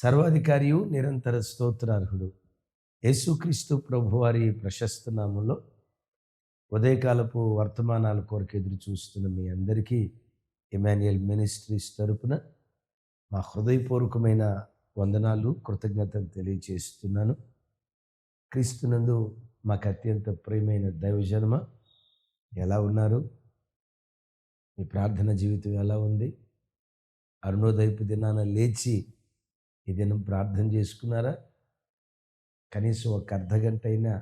సర్వాధికారియు నిరంతర స్తోత్రార్హుడు. యేసుక్రీస్తు ప్రభువారి ప్రశస్త నామంలో ఉదయకాలపు వర్తమానాల కొరకు ఎదురు చూస్తున్న మీ అందరికీ ఇమాన్యుయల్ మినిస్ట్రీస్ తరపున మా హృదయపూర్వకమైన వందనాలు కృతజ్ఞతలు తెలియజేస్తున్నాను క్రీస్తునందు మాకు అత్యంత ప్రియమైన దైవజన్మ ఎలా ఉన్నారు? మీ ప్రార్థన జీవితం ఎలా ఉంది? అరుణోదయపు దినాన లేచి ఏదైనా ప్రార్థన చేసుకున్నారా? కనీసం ఒక అర్ధ గంట అయినా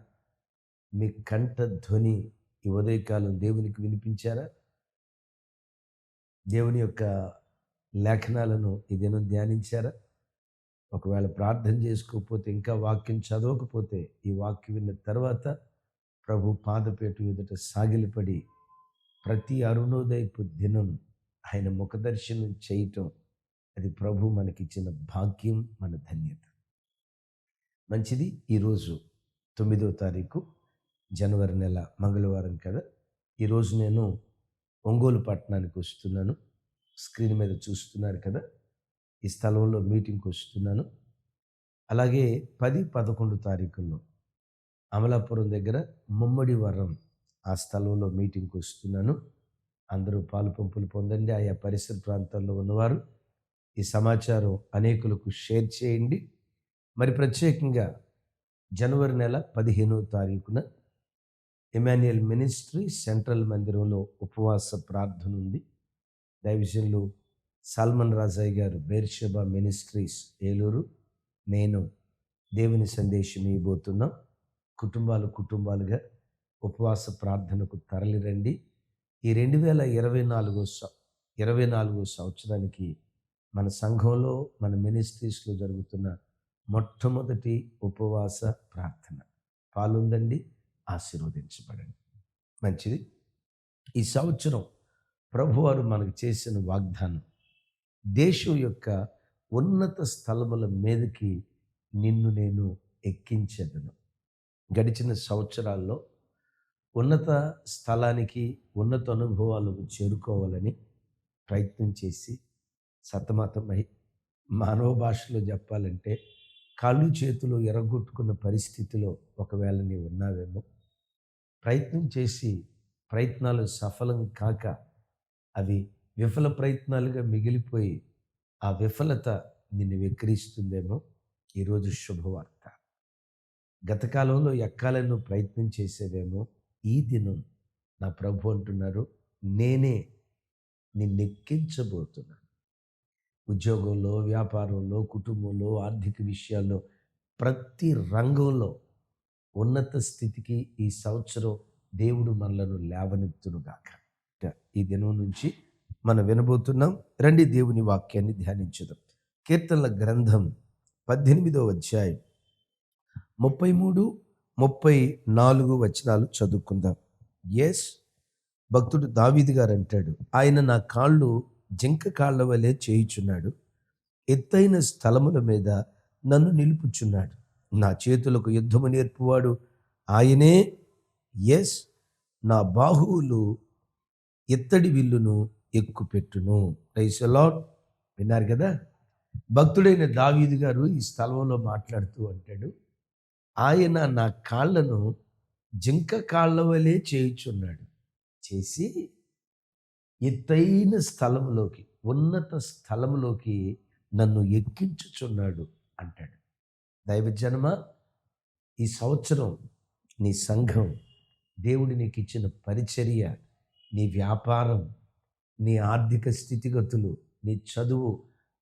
మీ కంఠ ధ్వని ఈ ఉదయకాలం దేవునికి వినిపించారా? దేవుని యొక్క లేఖనాలను ఏదైనా ధ్యానించారా? ఒకవేళ ప్రార్థన చేసుకోకపోతే ఇంకా వాక్యం చదవకపోతే ఈ వాక్యం విన్న తర్వాత ప్రభు పాదపేట ఎదుట సాగిలిపడి ప్రతి అరుణోదయపు దినం ఆయన ముఖదర్శనం చేయటం అది ప్రభు మనకిచ్చిన భాగ్యం మన ధన్యత. మంచిది. ఈరోజు తొమ్మిదో తారీఖు జనవరి నెల మంగళవారం కదా. ఈరోజు నేను ఒంగోలు పట్టణానికి వస్తున్నాను. స్క్రీన్ మీద చూస్తున్నారు కదా. ఈ స్థలంలో మీటింగ్కి వస్తున్నాను. అలాగే పది పదకొండు తారీఖుల్లో అమలాపురం దగ్గర ముమ్మడి వరం ఆ స్థలంలో మీటింగ్కి వస్తున్నాను. అందరూ పాలు పంపులు పొందండి. ఆయా పరిసర ప్రాంతాల్లో ఉన్నవారు ఈ సమాచారం అనేకులకు షేర్ చేయండి. మరి ప్రత్యేకంగా జనవరి నెల పదిహేనో తారీఖున ఎమాన్యుయల్ మినిస్ట్రీ సెంట్రల్ మందిరంలో ఉపవాస ప్రార్థన ఉంది. దైవజనులు సల్మన్ రాజాయ్ గారు బేర్షబా మినిస్ట్రీస్ ఏలూరు నేను దేవుని సందేశం ఇవ్వబోతున్నాం. కుటుంబాలు కుటుంబాలుగా ఉపవాస ప్రార్థనకు తరలిరండి. ఈ రెండు వేల ఇరవై నాలుగో ఇరవై నాలుగో సంవత్సరానికి మన సంఘంలో మన మినిస్ట్రీస్లో జరుగుతున్న మొట్టమొదటి ఉపవాస ప్రార్థన. పాలుందండి ఆశీర్వదించబడండి. మంచిది. ఈ సంవత్సరం ప్రభువారు మనకు చేసిన వాగ్దానం దేశం యొక్క ఉన్నత స్థలముల మీదకి నిన్ను నేను ఎక్కించేదను. గడిచిన సంవత్సరాల్లో ఉన్నత స్థలానికి ఉన్నత అనుభవాలకు చేరుకోవాలని ప్రయత్నం చేసి సతమతమై మానవ భాషలో చెప్పాలంటే కాళ్ళు చేతులు ఎరగొట్టుకున్న పరిస్థితిలో ఒకవేళ నీవు ఉన్నావేమో ప్రయత్నం చేసి ప్రయత్నాలు సఫలం కాక అవి విఫల ప్రయత్నాలుగా మిగిలిపోయి ఆ విఫలత నిన్ను వెక్కిరిస్తుందేమో ఈరోజు శుభవార్త. గత కాలంలో ప్రయత్నం చేసేవేమో ఈ దినం నా ప్రభు అంటున్నారు నేనే నిన్నెక్కించబోతున్నాను. ఉద్యోగంలో వ్యాపారంలో కుటుంబంలో ఆర్థిక విషయాల్లో ప్రతి రంగంలో ఉన్నత స్థితికి ఈ సంవత్సరం దేవుడు మనలను లేవనెత్తునుగాక ఈ దినం నుంచి మనం వినబోతున్నాం. రండి దేవుని వాక్యాన్ని ధ్యానించుదాం. కీర్తనల గ్రంథం పద్దెనిమిదో అధ్యాయం ముప్పై మూడు ముప్పై నాలుగు వచనాలు చదువుకుందాం. ఎస్ భక్తుడు దావీది గారు అంటాడు ఆయన నా కాళ్ళు జింక కాళ్ళ వలె చేయుచున్నాడు. ఎత్తైన స్థలముల మీద నన్ను నిలుపుచున్నాడు. నా చేతులకు యుద్ధము నేర్పువాడు ఆయనే. ఎస్ నా బాహువులు ఎత్తడి విల్లును ఎక్కుపెట్టును. రైస్ అలాట్ విన్నారు కదా? భక్తుడైన దావీదు గారు ఈ స్థలంలో మాట్లాడుతూ అంటాడు ఆయన నా కాళ్ళను జింక కాళ్ళ వలె చేయుచున్నాడు. చేసి ఎత్తైన స్థలంలోకి ఉన్నత స్థలంలోకి నన్ను ఎక్కించుచున్నాడు అంటాడు. దైవజన్మ ఈ సంవత్సరం నీ సంఘం దేవుడి నీకు ఇచ్చిన పరిచర్య నీ వ్యాపారం నీ ఆర్థిక స్థితిగతులు నీ చదువు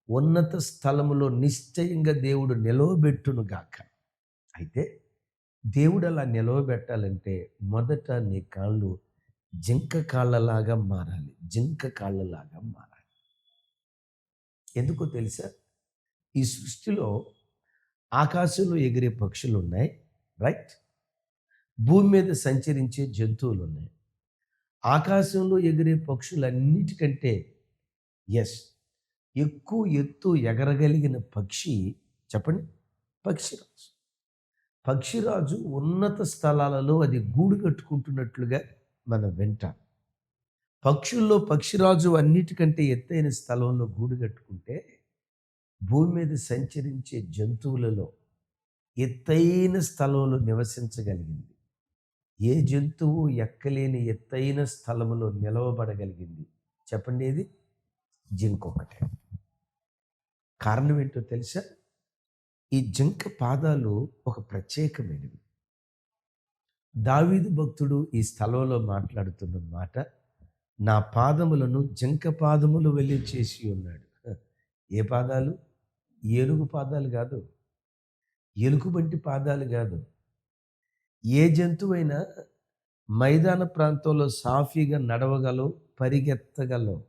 ఉన్నత స్థలములో నిశ్చయంగా దేవుడు నిలవబెట్టును గాక అయితే దేవుడు అలా నిలవబెట్టాలంటే మొదట నీ కాళ్ళు జింక కాళ్ళలాగా మారాలి. జింక కాళ్ళలాగా మారాలి. ఎందుకో తెలుసా? ఈ సృష్టిలో ఆకాశంలో ఎగిరే పక్షులు ఉన్నాయి రైట్? భూమి మీద సంచరించే జంతువులు ఉన్నాయి ఆకాశంలో ఎగిరే పక్షులన్నిటికంటే ఎస్ ఎక్కువ ఎత్తు ఎగరగలిగిన పక్షి చెప్పండి? పక్షిరాజు. పక్షిరాజు ఉన్నత స్థలాలలో అది గూడు కట్టుకుంటున్నట్లుగా మన వెంట. పక్షుల్లో పక్షిరాజు అన్నిటికంటే ఎత్తైన స్థలంలో గూడు కట్టుకుంటే భూమి మీద సంచరించే జంతువులలో ఎత్తైన స్థలంలో నివసించగలిగింది. ఏ జంతువు ఎక్కలేని ఎత్తైన స్థలంలో నిలవబడగలిగింది? చెప్పండి ఏది? జింక ఒకటే కారణం ఏంటో తెలుసా? ఈ జింక పాదాలు ఒక ప్రత్యేకమైనవి. దావీదు భక్తుడు ఈ స్థలంలో మాట్లాడుతున్న మాట నా పాదములను జంక పాదములు వెళ్ళి చేసి ఉన్నాడు. ఏ పాదాలు? ఏనుగు పాదాలు కాదు. ఎలుగుబంటి పాదాలు కాదు. ఏ జంతువైనా మైదాన ప్రాంతంలో సాఫీగా నడవగలవు పరిగెత్తగలవు.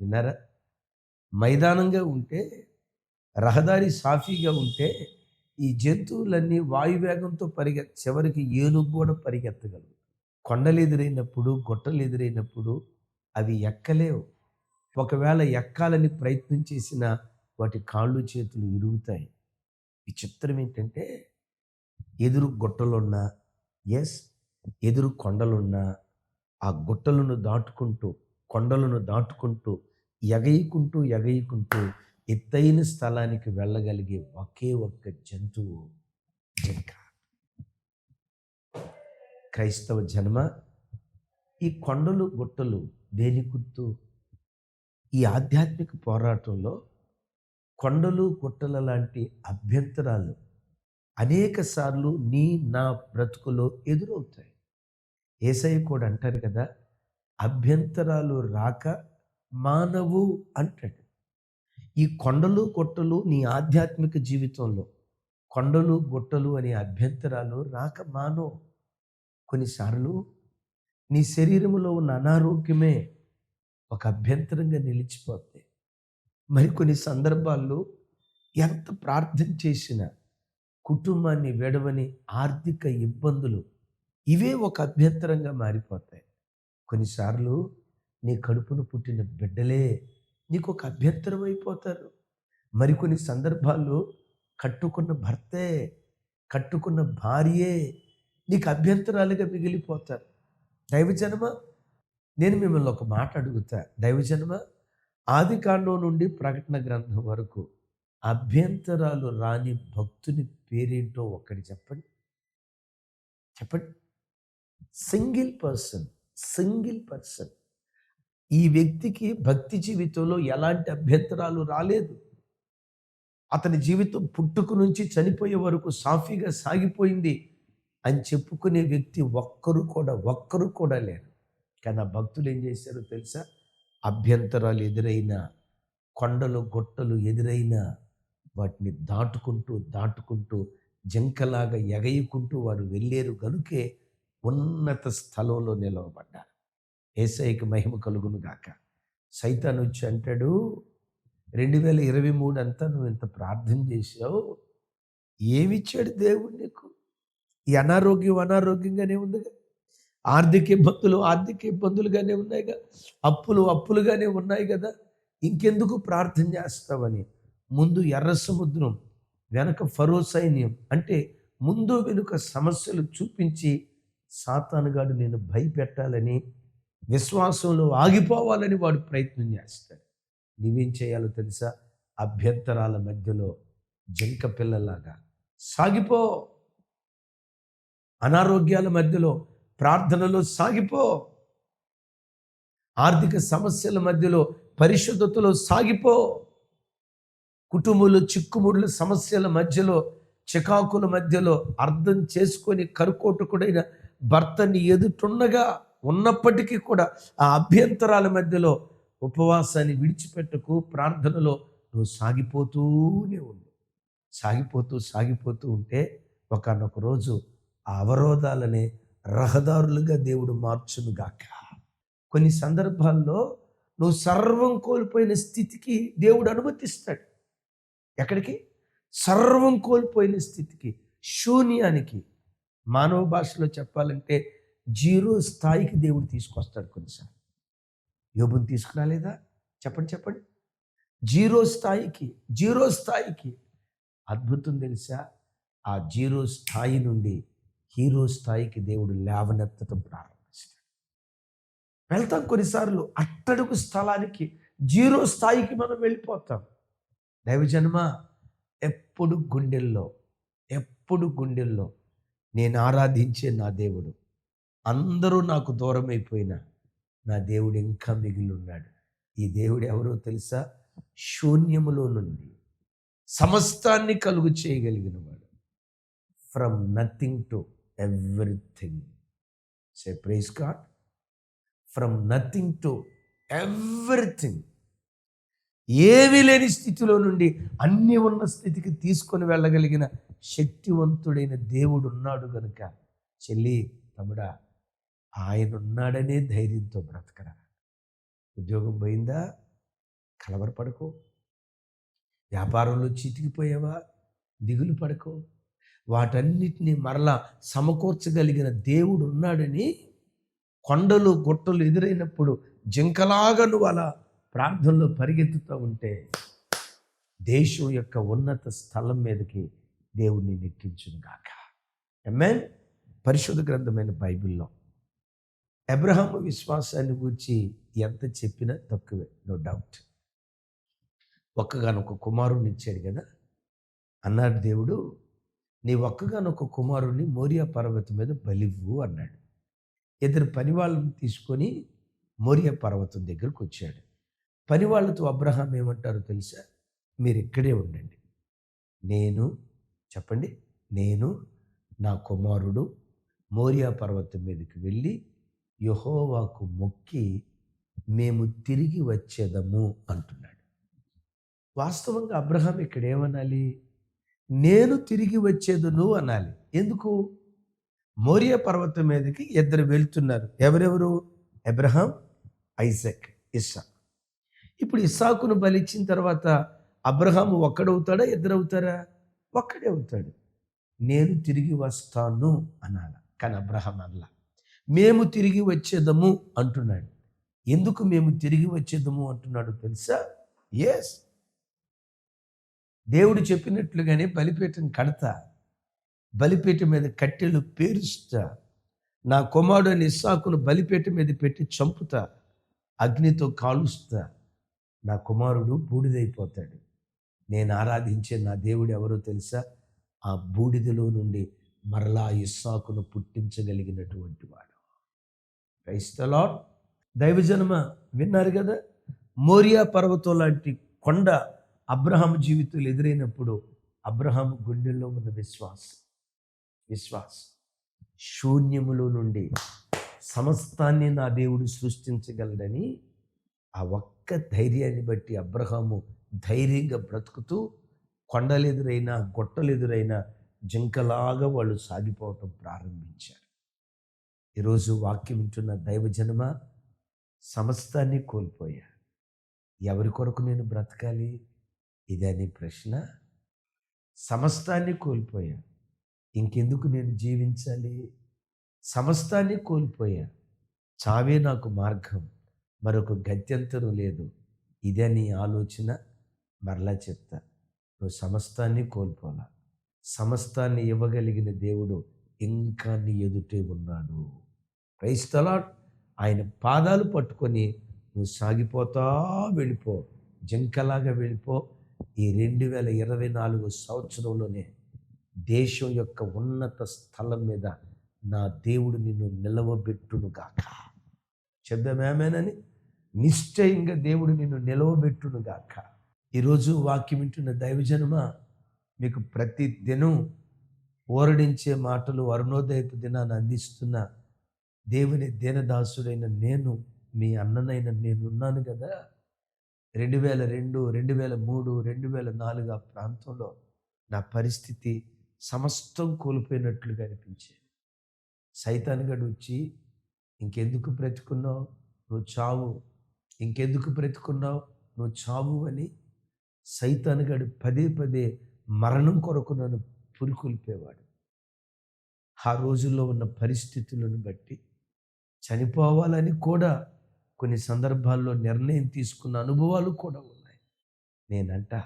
విన్నారా? మైదానంగా ఉంటే రహదారి సాఫీగా ఉంటే ఈ జంతువులన్నీ వాయువేగంతో పరిగె చివరికి ఏనుగు కూడా పరిగెత్తగలవు. కొండలు ఎదురైనప్పుడు గుట్టలు ఎదురైనప్పుడు అవి ఎక్కలేవు. ఒకవేళ ఎక్కాలని ప్రయత్నం చేసిన వాటి కాళ్ళు చేతులు ఇరుగుతాయి. విచిత్రం ఏంటంటే ఎదురు గుట్టలున్నా ఎస్ ఎదురు కొండలున్నా ఆ గుట్టలను దాటుకుంటూ కొండలను దాటుకుంటూ ఎగయికుంటూ ఎగయికుంటూ ఎత్తైన స్థలానికి వెళ్ళగలిగే ఒకే ఒక్క జంతువు జింక క్రైస్తవ జన్మ. ఈ కొండలు గుట్టలు దేని గుర్తు ఈ ఆధ్యాత్మిక పోరాటంలో కొండలు గుట్టల లాంటి అభ్యంతరాలు అనేక సార్లు నీ నా బ్రతుకులో ఎదురవుతాయి. ఏసయ్య కూడా అంటారు కదా అభ్యంతరాలు రాక మానవు అంటాడు. ఈ కొండలు గొట్టలు నీ ఆధ్యాత్మిక జీవితంలో. కొండలు గుట్టలు అనే అభ్యంతరాలు రాక మానో. కొన్నిసార్లు నీ శరీరంలో ఉన్న అనారోగ్యమే ఒక అభ్యంతరంగా నిలిచిపోతే మరికొన్ని సందర్భాల్లో ఎంత ప్రార్థన చేసినా కుటుంబాన్ని వెడవని ఆర్థిక ఇబ్బందులు ఇవే ఒక అభ్యంతరంగా మారిపోతాయి. కొన్నిసార్లు నీ కడుపును పుట్టిన బిడ్డలే నీకు ఒక అభ్యంతరం అయిపోతారు. మరికొన్ని సందర్భాల్లో కట్టుకున్న భర్తే కట్టుకున్న భార్యే నీకు అభ్యంతరాలుగా మిగిలిపోతారు. దైవజనమ నేను మిమ్మల్ని ఒక మాట అడుగుతా. దైవజనమ ఆది కాండం నుండి ప్రకటన గ్రంథం వరకు అభ్యంతరాలు రాని భక్తుని పేరేంటో ఒక్కటి చెప్పండి. చెప్పండి. Single person single person. ఈ వ్యక్తికి భక్తి జీవితంలో ఎలాంటి అభ్యంతరాలు రాలేదు. అతని జీవితం పుట్టుకు నుంచి చనిపోయే వరకు సాఫీగా సాగిపోయింది అని చెప్పుకునే వ్యక్తి ఒక్కరు కూడా ఒక్కరు కూడా లేరు. కానీ ఆ భక్తులు ఏం చేశారో తెలుసా? అభ్యంతరాలు ఎదురైనా కొండలు గొట్టలు ఎదురైనా వాటిని దాటుకుంటూ దాటుకుంటూ జంకలాగా ఎగయుకుంటూ వారు వెళ్ళారు గనుకే ఉన్నత స్థలంలో నిలవబడ్డారు. ఏసైకి మహిమ కలుగును గాక. సైతాన్ వచ్చి అంటాడు రెండు వేల ఇరవై మూడు అంతా నువ్వు ఇంత ప్రార్థన చేసావు ఏమిచ్చాడు దేవుడు నీకు? ఈ అనారోగ్యం అనారోగ్యంగానే ఉందిగా? ఆర్థిక ఇబ్బందులు ఆర్థిక ఇబ్బందులుగానే ఉన్నాయిగా? అప్పులు అప్పులుగానే ఉన్నాయి కదా? ఇంకెందుకు ప్రార్థన చేస్తావని? ముందు ఎర్ర సముద్రం వెనక ఫరో సైన్యం అంటే ముందు వెనుక సమస్యలు చూపించి సాతానుగాడు నేను భయపెట్టాలని విశ్వాసంలో ఆగిపోవాలని వాడు ప్రయత్నం చేస్తాడు. నీవేం చేయాలో తెలుసా? అభ్యంతరాల మధ్యలో జింక పిల్లలాగా సాగిపో. అనారోగ్యాల మధ్యలో ప్రార్థనలో సాగిపో. ఆర్థిక సమస్యల మధ్యలో పరిశుద్ధతలో సాగిపో. కుటుంబంలో చిక్కుముడుల సమస్యల మధ్యలో చికాకుల మధ్యలో అర్థం చేసుకొని కరుకోటకుడైన భర్తని ఎదుటుండగా ఉన్నప్పటికీ కూడా ఆ అభ్యంతరాల మధ్యలో ఉపవాసాన్ని విడిచిపెట్టకు ప్రార్థనలో నువ్వు సాగిపోతూనే ఉండు. సాగిపోతూ సాగిపోతూ ఉంటే ఒకనొక రోజు ఆ అవరోధాలనే రహదారులుగా దేవుడు మార్చునుగాక. కొన్ని సందర్భాల్లో నువ్వు సర్వం కోల్పోయిన స్థితికి దేవుడు అనుమతిస్తాడు. ఎక్కడికి? సర్వం కోల్పోయిన స్థితికి శూన్యానికి. మానవ భాషలో చెప్పాలంటే జీరో స్థాయికి దేవుడు తీసుకొస్తాడు కొన్నిసార్లు. యోబుని తీసుకురాలేదా? చెప్పండి చెప్పండి. జీరో స్థాయికి జీరో స్థాయికి. అద్భుతం తెలుసా? ఆ జీరో స్థాయి నుండి హీరో స్థాయికి దేవుడు లేవనెత్తడం ప్రారంభిస్తాడు. వెళ్తాం కొన్నిసార్లు అట్టడుగు స్థలానికి జీరో స్థాయికి మనం వెళ్ళిపోతాం. దైవజన్మ ఎప్పుడు గుండెల్లో ఎప్పుడు గుండెల్లో నేను ఆరాధించే నా దేవుడు అందరూ నాకు దూరం అయిపోయినా నా దేవుడు ఇంకా మిగిలి ఉన్నాడు ఈ దేవుడు ఎవరో తెలుసా? శూన్యములో నుండి సమస్తాన్ని కలుగు చేయగలిగిన వాడు. From nothing to everything say praise God from nothing to everything ఏమీ లేని స్థితిలో నుండి అన్ని ఉన్న స్థితికి తీసుకొని వెళ్ళగలిగిన శక్తివంతుడైన దేవుడు ఉన్నాడు కనుక చెల్లి తమ్ముడా ఆయన ఉన్నాడనే ధైర్యంతో బ్రతకరా. ఉద్యోగం పోయిందా? కలవరపడకో. వ్యాపారంలో చితికిపోయావా? దిగులు పడకో. వాటన్నిటినీ మరలా సమకూర్చగలిగిన దేవుడు ఉన్నాడని కొండలు గుట్టలు ఎదురైనప్పుడు జింకలాగా నువ్వు అలా ప్రార్థనలో పరిగెత్తుతూ ఉంటే దేశం యొక్క ఉన్నత స్థలం మీదకి దేవుణ్ణి నెక్కించును గాక. ఎమ్మెన్ పరిశుద్ధ గ్రంథమైన బైబిల్లో అబ్రహాం విశ్వాసాన్ని గురించి ఎంత చెప్పినా తక్కువే నో డౌట్ ఒక్కగానొక కుమారుడిని ఇచ్చాడు కదా? అన్నాడు దేవుడు నీ ఒక్కగానొక కుమారుణ్ణి మోరియా పర్వతం మీద బలివ్వు అన్నాడు. ఇద్దరు పని వాళ్ళని తీసుకొని మోరియా పర్వతం దగ్గరకు వచ్చాడు. పని వాళ్ళతో అబ్రహాం ఏమంటారో తెలుసా? మీరు ఇక్కడే ఉండండి. నేను చెప్పండి నేను నా కుమారుడు మోరియా పర్వతం మీదకి వెళ్ళి యహోవాకు మొక్కి మేము తిరిగి వచ్చేదము అంటున్నాడు. వాస్తవంగా అబ్రహాం ఇక్కడ ఏమనాలి? నేను తిరిగి వచ్చేదును అనాలి. ఎందుకు? మోరియా పర్వతం మీదకి ఇద్దరు వెళ్తున్నారు. ఎవరెవరు? అబ్రహాం ఐజక్ ఇస్సా ఇప్పుడు ఇస్సాకును బలిచ్చిన తర్వాత అబ్రహాం ఒక్కడవుతాడా ఇద్దరవుతారా? ఒక్కడే అవుతాడు. నేను తిరిగి వస్తాను అనాల. కానీ అబ్రహాం అనలా. మేము తిరిగి వచ్చేదము అంటున్నాడు. ఎందుకు మేము తిరిగి వచ్చేదము అంటున్నాడు తెలుసా? ఎస్ దేవుడు చెప్పినట్లుగానే బలిపీఠం కడతా. బలిపీఠం మీద కట్టెలు పేరుస్తా. నా కుమారుడు అని ఇస్సాకును బలిపీఠం మీద పెట్టి చంపుతా. అగ్నితో కాలుస్తా. నా కుమారుడు బూడిదైపోతాడు. నేను ఆరాధించే నా దేవుడు ఎవరో తెలుసా? ఆ బూడిదలో నుండి మరలా ఇస్సాకును పుట్టించగలిగినటువంటి వాడు. క్రైస్తలాడ్ దైవజనమ విన్నారు కదా? మోరియా పర్వతం లాంటి కొండ అబ్రహాం జీవితంలో ఎదురైనప్పుడు అబ్రహాం గుండెల్లో ఉన్న విశ్వాసం విశ్వాసం శూన్యములో నుండి సమస్తాన్ని నా దేవుడు సృష్టించగలడని ఆ ఒక్క ధైర్యాన్ని బట్టి అబ్రహాము ధైర్యంగా బ్రతుకుతూ కొండలు గొట్టలెదురైనా జింకలాగా వాళ్ళు సాగిపోవటం ప్రారంభించారు. ఈరోజు వాక్యం వింటున్న దైవజనమ సమస్తాన్ని కోల్పోయా. ఎవరి కొరకు నేను బ్రతకాలి? ఇదే నీ ప్రశ్న. సమస్తాన్ని కోల్పోయా. ఇంకెందుకు నేను జీవించాలి? సమస్తాన్ని కోల్పోయా. చావే నాకు మార్గం. మరొక గత్యంతరం లేదు. ఇదే నీ ఆలోచన? మరలా చెప్తా. నువ్వు సమస్తాన్ని కోల్పోలా సమస్తాన్ని ఇవ్వగలిగిన దేవుడు ఇంకా నీ ఎదుటే ఉన్నాడు. క్రైస్తలాట్ ఆయన పాదాలు పట్టుకొని నువ్వు సాగిపోతా వెళ్ళిపో జింకలాగా వెళ్ళిపో. ఈ రెండు వేల ఇరవై నాలుగు సంవత్సరంలోనే దేశం యొక్క ఉన్నత స్థలం మీద నా దేవుడు నిన్ను నిలవబెట్టునుగాక. చెప్దామేమేనని నిశ్చయంగా దేవుడు నిన్ను నిలవబెట్టునుగాక. ఈరోజు వాక్యం వింటున్న దైవజనమ మీకు ప్రతి దినం ఓరడించే మాటలు అరుణోదయపు దినాన్ని అందిస్తున్న దేవుని దీనదాసుడైన నేను మీ అన్ననైన నేనున్నాను కదా. రెండు వేల రెండు రెండు వేల మూడు రెండు వేల నాలుగు ఆ ప్రాంతంలో నా పరిస్థితి సమస్తం కోల్పోయినట్లుగా అనిపించేది. సైతాన్గడు వచ్చి ఇంకెందుకు బ్రతుకున్నావు? నువ్వు చావు. ఇంకెందుకు బ్రతుకున్నావు? నువ్వు చావు అని సైతాన్గడు పదే పదే మరణం కొరకు నన్ను పురికొల్పేవాడు. ఆ రోజుల్లో ఉన్న పరిస్థితులను బట్టి చనిపోవాలని కూడా కొన్ని సందర్భాల్లో నిర్ణయం తీసుకున్న అనుభవాలు కూడా ఉన్నాయి. నేనంట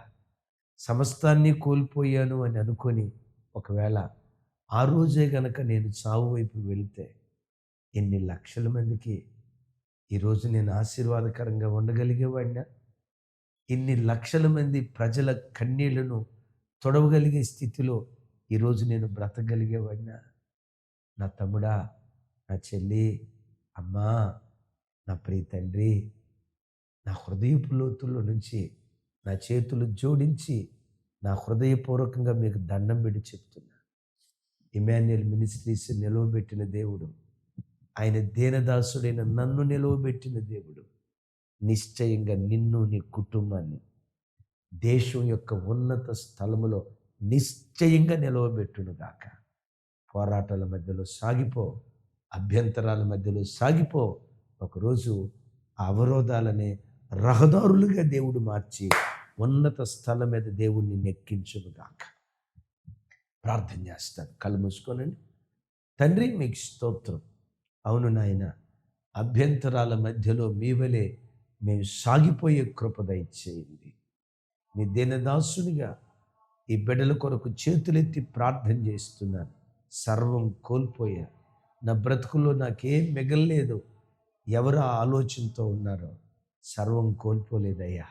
సమస్తాన్ని కోల్పోయాను అని అనుకొని ఒకవేళ ఆ రోజే గనక నేను చావు వైపు వెళితే ఎన్ని లక్షల మందికి ఈరోజు నేను ఆశీర్వాదకరంగా ఉండగలిగేవాడినా? ఇన్ని లక్షల మంది ప్రజల కన్నీళ్ళను తొడవగలిగే స్థితిలో ఈరోజు నేను బ్రతకగలిగేవాడినా? నా తమ్ముడా నా చెల్లి అమ్మా నా ప్రియ తండ్రి నా హృదయపు లోతుల్లో నుంచి నా చేతులు జోడించి నా హృదయపూర్వకంగా మీకు దండం పెట్టి చెప్తున్నా. ఇమాన్యుయల్ మినిస్ట్రీస్ నిలవబెట్టిన దేవుడు ఆయన దీనదాసుడైన నన్ను నిలవబెట్టిన దేవుడు నిశ్చయంగా నిన్ను నీ కుటుంబాన్ని దేశం యొక్క ఉన్నత స్థలములో నిశ్చయంగా నిలవబెట్టునుగాక. పోరాటాల మధ్యలో సాగిపో. అభ్యంతరాల మధ్యలో సాగిపో. ఒకరోజు ఆ అవరోధాలనే రహదారులుగా దేవుడు మార్చి ఉన్నత స్థలం మీద దేవుణ్ణి నెక్కించునుగాక. ప్రార్థన చేస్తాను కళ్ళు మూసుకోనండి. తండ్రి మీకు స్తోత్రం. అవును నాయన అభ్యంతరాల మధ్యలో మీ వలె మేము సాగిపోయే కృప దయచేయండి. మీ దీనదాసునిగా ఈ బిడ్డల కొరకు చేతులెత్తి ప్రార్థన చేస్తున్నాను. సర్వం కోల్పోయారు. నా బ్రతుకుల్లో నాకేం మిగలలేదు. ఎవరు ఆ ఆలోచనతో ఉన్నారో సర్వం కోల్పోలేదయ్యా.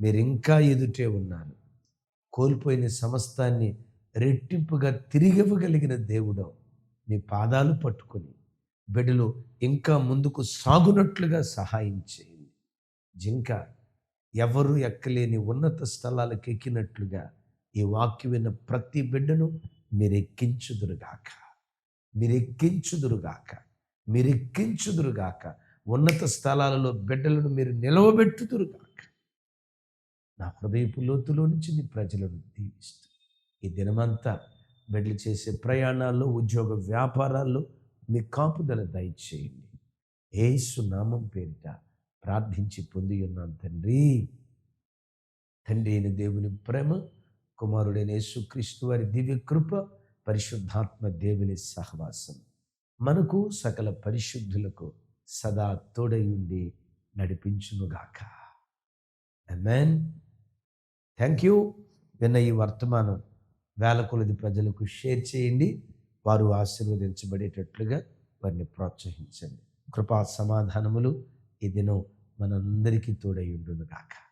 మీరు ఇంకా ఎదుటే ఉన్నారు. కోల్పోయిన సమస్తాన్ని రెట్టింపుగా తిరిగివ్వగలిగిన దేవుడు మీ పాదాలు పట్టుకొని బిడ్డలు ఇంకా ముందుకు సాగునట్లుగా సహాయం చేయండి. జింక ఎవరు ఎక్కలేని ఉన్నత స్థలాలకు ఎక్కినట్లుగా ఈ వాక్యం విన్న ప్రతి బిడ్డను మీరు ఎక్కించుదురుగాక మీరెక్కించుదురుగాక. మీరెక్కించుదురుగాక. ఉన్నత స్థలాలలో బిడ్డలను మీరు నిలవబెట్టుదురుగాక. నా హృదయపు లోతులో నుంచి నీ ప్రజలను దీవిస్తూ ఈ దినమంతా బిడ్డలు చేసే ప్రయాణాల్లో ఉద్యోగ వ్యాపారాల్లో మీ కాపుదల దయచేయండి. ఏసు నామం పేరిట ప్రార్థించి పొంది ఉన్నాను తండ్రి. తండ్రి అయిన దేవుని ప్రేమ కుమారుడైన యేసుక్రీస్తు వారి దివ్య కృప పరిశుద్ధాత్మ దేవుని సహవాసం. మనకు సకల పరిశుద్ధులకు సదా తోడయుండి నడిపించునుగాక. మెన్ థ్యాంక్ యూ విన్న ఈ వర్తమానం వేల కొలది ప్రజలకు షేర్ చేయండి. వారు ఆశీర్వదించబడేటట్లుగా వారిని ప్రోత్సహించండి. కృపా సమాధానములు ఈ దినం మనందరికీ తోడయుండునుగాక. గాక